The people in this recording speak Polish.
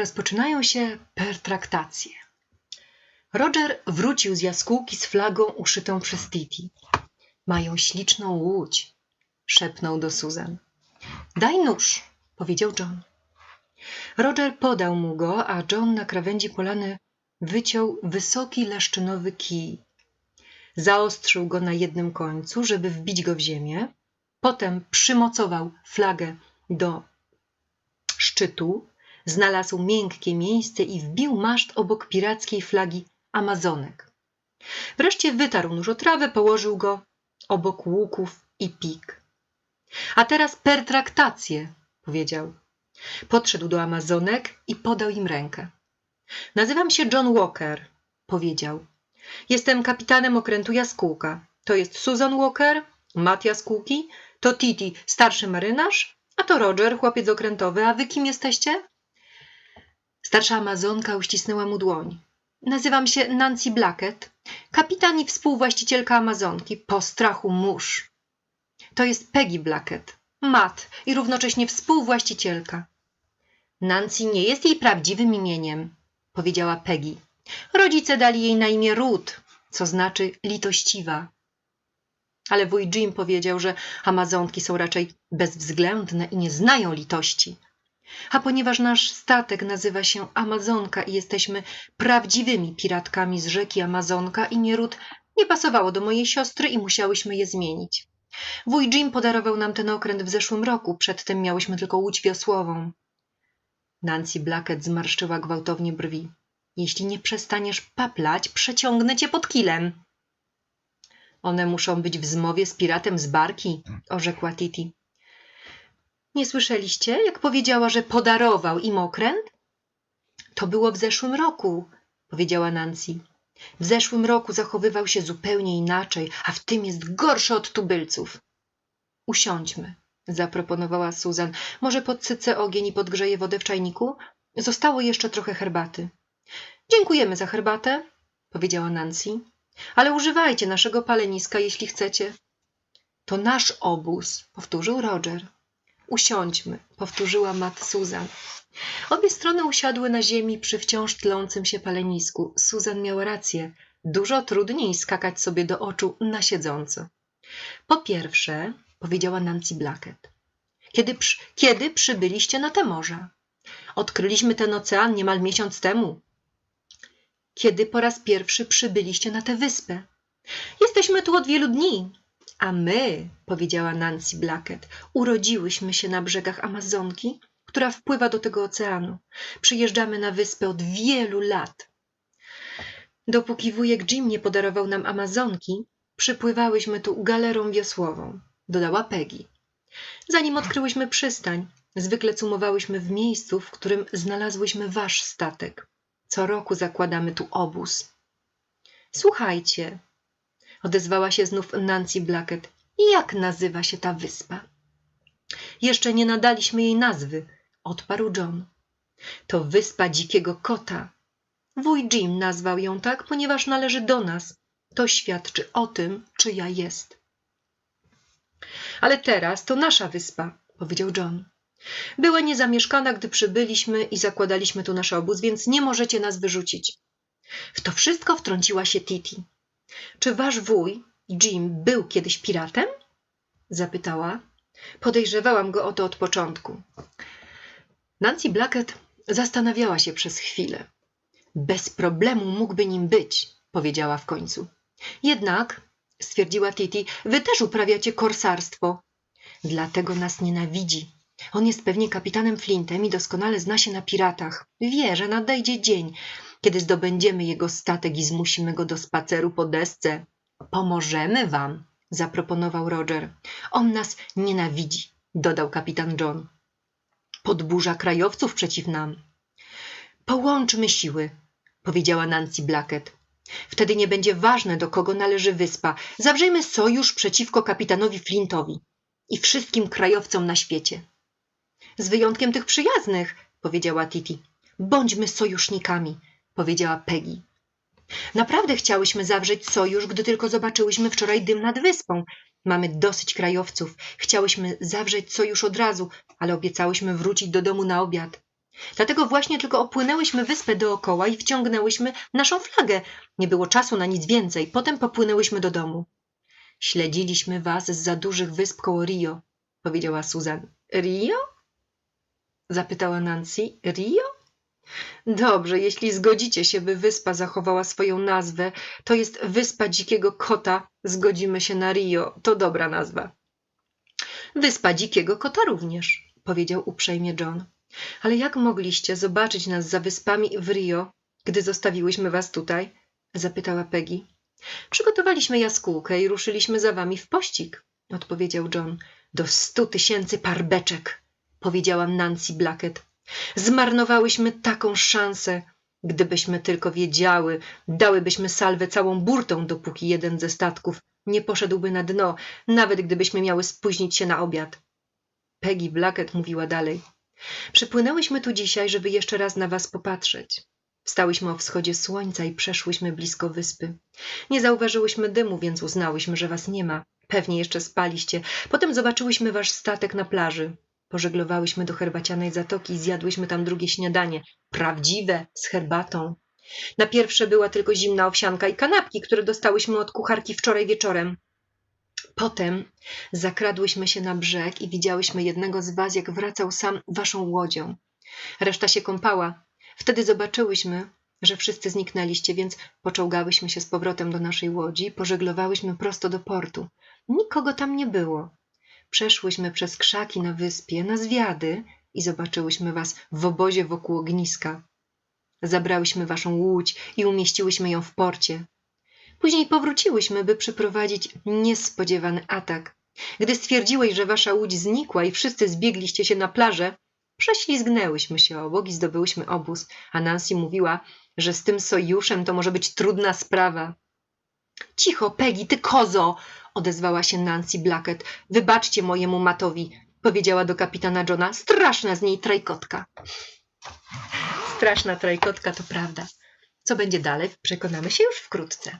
rozpoczynają się pertraktacje. Roger wrócił z jaskółki z flagą uszytą przez Titi. Mają śliczną łódź, szepnął do Susan. Daj nóż, powiedział John. Roger podał mu go, a John na krawędzi polany wyciął wysoki leszczynowy kij. Zaostrzył go na jednym końcu, żeby wbić go w ziemię. Potem przymocował flagę do szczytu, znalazł miękkie miejsce i wbił maszt obok pirackiej flagi Amazonek. Wreszcie wytarł nóż o trawę, położył go obok łuków i pik. A teraz pertraktacje, powiedział. Podszedł do Amazonek i podał im rękę. Nazywam się John Walker, powiedział. Jestem kapitanem okrętu Jaskółka. To jest Susan Walker, Matt Jaskółki, to Titi, starszy marynarz, a to Roger, chłopiec okrętowy. A wy kim jesteście? Starsza Amazonka uścisnęła mu dłoń. Nazywam się Nancy Blackett, kapitan i współwłaścicielka Amazonki, po strachu mórz. To jest Peggy Blackett, mat i równocześnie współwłaścicielka. Nancy nie jest jej prawdziwym imieniem, powiedziała Peggy. Rodzice dali jej na imię Ruth, co znaczy litościwa. Ale wuj Jim powiedział, że Amazonki są raczej bezwzględne i nie znają litości. A ponieważ nasz statek nazywa się Amazonka i jesteśmy prawdziwymi piratkami z rzeki Amazonka, imię Ruth nie pasowało do mojej siostry i musiałyśmy je zmienić. Wuj Jim podarował nam ten okręt w zeszłym roku, przedtem miałyśmy tylko łódź wiosłową. Nancy Blackett zmarszczyła gwałtownie brwi. Jeśli nie przestaniesz paplać, przeciągnę cię pod kilem. One muszą być w zmowie z piratem z barki, orzekła Titi. Nie słyszeliście, jak powiedziała, że podarował im okręt? To było w zeszłym roku, powiedziała Nancy. W zeszłym roku zachowywał się zupełnie inaczej, a w tym jest gorszy od tubylców. Usiądźmy, zaproponowała Susan. Może podsycę ogień i podgrzeję wodę w czajniku? Zostało jeszcze trochę herbaty. Dziękujemy za herbatę, powiedziała Nancy. Ale używajcie naszego paleniska, jeśli chcecie. To nasz obóz, powtórzył Roger. Usiądźmy, powtórzyła Matt Susan. Obie strony usiadły na ziemi przy wciąż tlącym się palenisku. Susan miała rację. Dużo trudniej skakać sobie do oczu na siedząco. Po pierwsze, powiedziała Nancy Blackett, kiedy, przy, kiedy przybyliście na te morza? Odkryliśmy ten ocean niemal miesiąc temu. Kiedy po raz pierwszy przybyliście na tę wyspę? Jesteśmy tu od wielu dni. A my, powiedziała Nancy Blackett, urodziłyśmy się na brzegach Amazonki, która wpływa do tego oceanu. Przyjeżdżamy na wyspę od wielu lat. Dopóki wujek Jim nie podarował nam Amazonki, przypływałyśmy tu galerą wiosłową, dodała Peggy. Zanim odkryłyśmy przystań, zwykle cumowałyśmy w miejscu, w którym znalazłyśmy wasz statek. Co roku zakładamy tu obóz. Słuchajcie, odezwała się znów Nancy Blackett. Jak nazywa się ta wyspa? Jeszcze nie nadaliśmy jej nazwy, odparł John. To wyspa dzikiego kota. Wuj Jim nazwał ją tak, ponieważ należy do nas. To świadczy o tym, czyja jest. Ale teraz to nasza wyspa, powiedział John. Była niezamieszkana, gdy przybyliśmy i zakładaliśmy tu nasz obóz, więc nie możecie nas wyrzucić. W to wszystko wtrąciła się Titi. Czy wasz wuj, Jim, był kiedyś piratem? Zapytała. Podejrzewałam go o to od początku. Nancy Blackett zastanawiała się przez chwilę. Bez problemu mógłby nim być, powiedziała w końcu. Jednak, stwierdziła Titi, wy też uprawiacie korsarstwo. Dlatego nas nienawidzi. On jest pewnie kapitanem Flintem i doskonale zna się na piratach. Wie, że nadejdzie dzień, kiedy zdobędziemy jego statek i zmusimy go do spaceru po desce. Pomożemy wam, zaproponował Roger. On nas nienawidzi, dodał kapitan John. Podburza krajowców przeciw nam. Połączmy siły, powiedziała Nancy Blackett. Wtedy nie będzie ważne, do kogo należy wyspa. Zawrzejmy sojusz przeciwko kapitanowi Flintowi i wszystkim krajowcom na świecie. Z wyjątkiem tych przyjaznych, powiedziała Titi. Bądźmy sojusznikami, powiedziała Peggy. Naprawdę chciałyśmy zawrzeć sojusz, gdy tylko zobaczyłyśmy wczoraj dym nad wyspą. Mamy dosyć krajowców. Chciałyśmy zawrzeć sojusz od razu, ale obiecałyśmy wrócić do domu na obiad. Dlatego właśnie tylko opłynęłyśmy wyspę dookoła i wciągnęłyśmy naszą flagę. Nie było czasu na nic więcej. Potem popłynęłyśmy do domu. Śledziliśmy was z za dużych wysp koło Rio, powiedziała Susan. Rio? Zapytała Nancy. Rio? Dobrze, jeśli zgodzicie się, by wyspa zachowała swoją nazwę, to jest Wyspa Dzikiego Kota. Zgodzimy się na Rio. To dobra nazwa. Wyspa Dzikiego Kota również, powiedział uprzejmie John. Ale jak mogliście zobaczyć nas za wyspami w Rio, gdy zostawiłyśmy was tutaj? zapytała Peggy. Przygotowaliśmy jaskółkę i ruszyliśmy za wami w pościg, odpowiedział John. Do stu tysięcy par beczek, powiedziała Nancy Blackett. Zmarnowałyśmy taką szansę. Gdybyśmy tylko wiedziały, dałybyśmy salwę całą burtą, dopóki jeden ze statków nie poszedłby na dno, nawet gdybyśmy miały spóźnić się na obiad. Peggy Blackett mówiła dalej. Przypłynęłyśmy tu dzisiaj, żeby jeszcze raz na was popatrzeć. Wstałyśmy o wschodzie słońca i przeszłyśmy blisko wyspy. Nie zauważyłyśmy dymu, więc uznałyśmy, że was nie ma. Pewnie jeszcze spaliście. Potem zobaczyłyśmy wasz statek na plaży. Pożeglowałyśmy do herbacianej zatoki i zjadłyśmy tam drugie śniadanie. Prawdziwe, z herbatą. Na pierwsze była tylko zimna owsianka i kanapki, które dostałyśmy od kucharki wczoraj wieczorem. Potem zakradłyśmy się na brzeg i widziałyśmy jednego z was, jak wracał sam waszą łodzią. Reszta się kąpała. Wtedy zobaczyłyśmy, że wszyscy zniknęliście, więc poczołgałyśmy się z powrotem do naszej łodzi i pożeglowałyśmy prosto do portu. Nikogo tam nie było. Przeszłyśmy przez krzaki na wyspie, na zwiady i zobaczyłyśmy was w obozie wokół ogniska. Zabrałyśmy waszą łódź i umieściłyśmy ją w porcie. Później powróciłyśmy, by przeprowadzić niespodziewany atak. Gdy stwierdziłeś, że wasza łódź znikła i wszyscy zbiegliście się na plażę, prześlizgnęłyśmy się obok i zdobyłyśmy obóz, a Nancy mówiła, że z tym sojuszem to może być trudna sprawa. Cicho, Peggy, ty kozo! Odezwała się Nancy Blackett. Wybaczcie mojemu matowi, powiedziała do kapitana Johna. Straszna z niej trajkotka. Straszna trajkotka, to prawda. Co będzie dalej, przekonamy się już wkrótce.